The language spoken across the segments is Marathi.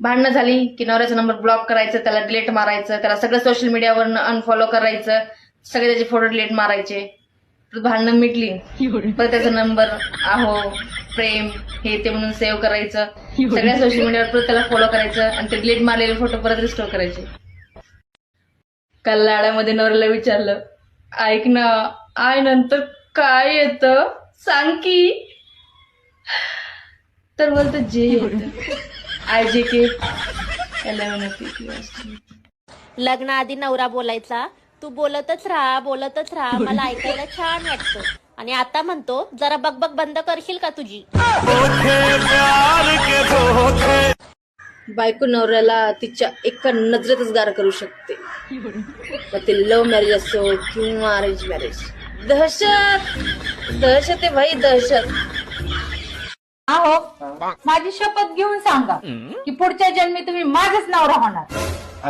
भांडणं झाली की नवऱ्याचा नंबर ब्लॉक करायचं त्याला डिलीट मारायचं त्याला सगळं सोशल मीडियावर अनफॉलो करायचं सगळे त्याचे फोटो डिलीट मारायचे. भांडणं मिटली. परत त्याचा नंबर आहो प्रेम हे ते म्हणून सेव्ह करायचं. सगळ्या सोशल मीडियावर परत त्याला फॉलो करायचं आणि ते डिलीट मारलेले फोटो परत रिस्टोर करायचे. काल लाडामध्ये नवऱ्याला विचारलं ऐक ना आय नंतर काय येतं? सांग की. तर बोलतं जे येतं. आय जे के एलेव्हन लग्नाआधी नवरा बोलायचा. तू बोलतच राहा बोलतच राहा. मला ऐकायला छान वाटतं. आणि आता म्हणतो जरा बकबक बंद करशील का तुझी? बायको नवऱ्याला तिच्या एका नजरेतच गार करू शकते. मग ते लव्ह मॅरेज असो किंवा अरेंज मॅरेज दहशत! दहशत आहे भाई दहशत. अहो माझी शपथ घेऊन सांगा की पुढच्या जन्मी तुम्ही माझच नवरा होणार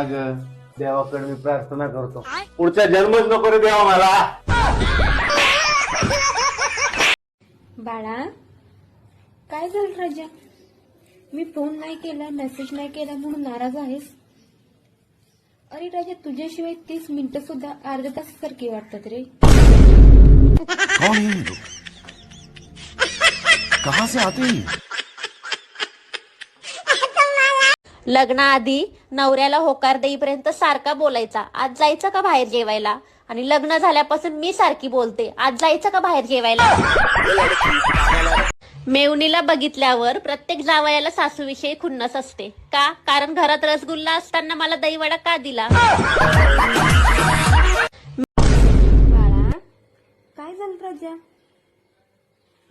अगं देवाकडे मी प्रार्थना करतो. पुढचा जन्मच नको रे देवा मला. बाळा काय झालं राजा? मी फोन नाही केला मेसेज नाही केला म्हणून नाराज आहेस? अरे राजा तुझ्याशिवाय तीस मिनिटं सुद्धा अर्ध्या तासासारखी वाटतात रे. है कहां से आते हैं? लग्नाआधी नवऱ्याला होकार देईपर्यंत सारखा बोलायचा. आज जायचं का बाहेर जेवायला? आणि लग्न झाल्यापासून मी सारखी बोलते. आज जायचं का बाहेर जेवायला? मेवणीला बघितल्यावर प्रत्येक जावयाला सासूविषयी खुन्नस असते. का? कारण घरात रसगुल्ला असताना मला दहीवडा का दिला?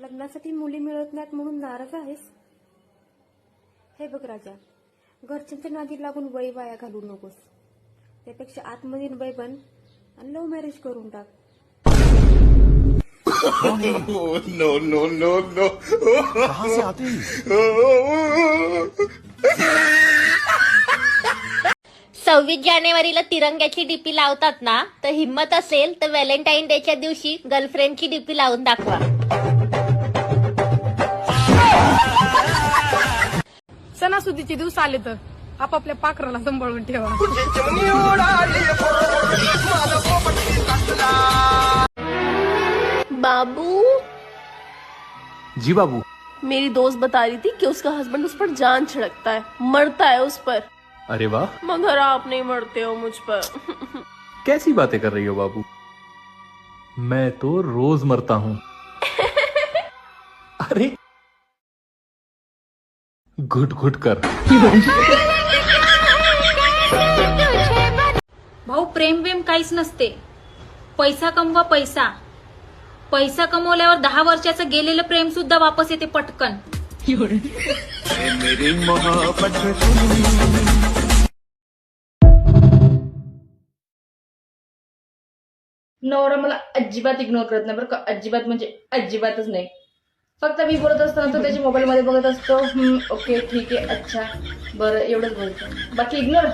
लग्नासाठी मुली मिळत नाहीत म्हणून नाराज आहेस? हे बघ राजा घरच्यांच्या नादी लागून वय वाया घालू नकोस. त्यापेक्षा आतमध्ये वय बन आणि लव्ह मॅरेज करून टाक. कहां से आते हैं? ये? सव्वीस जानेवारीला तिरंग्याची डीपी लावतात ना तर हिंमत असेल तर व्हॅलेंटाईन डेच्या दिवशी गर्लफ्रेंडची डीपी लावून दाखवा. सणासुदीचे दिवस आले तर आपापल्या पाखराला सांभाळून ठेवा. बाबू? जी बाबू। मेरी दोस्त बता रही थी कि उसका हस्बैंड उस पर जान छिड़कता है मरता है उस पर। अरे वाह। मगर आप नहीं मरते हो मुझ पर। कैसी बातें कर रही हो बाबू? मैं तो रोज मरता हूँ। अरे घुट घुट कर. भाऊ प्रेम वेम काहीच नसते. पैसा कमवा पैसा. पैसा कमवल्यावर दहा वर्षाचं गेलेलं प्रेम सुद्धा वापस येते पटकन. नवरा मला अजिबात इग्नोर करत नाही बरं का. अजिबात म्हणजे अजिबातच नाही. फक्त मी बोलत असताना तो त्याच्या मोबाईलमध्ये बघत असतो. ओके ठीक आहे अच्छा. बरं एवढंच बोलतो. बाकी इग्नोर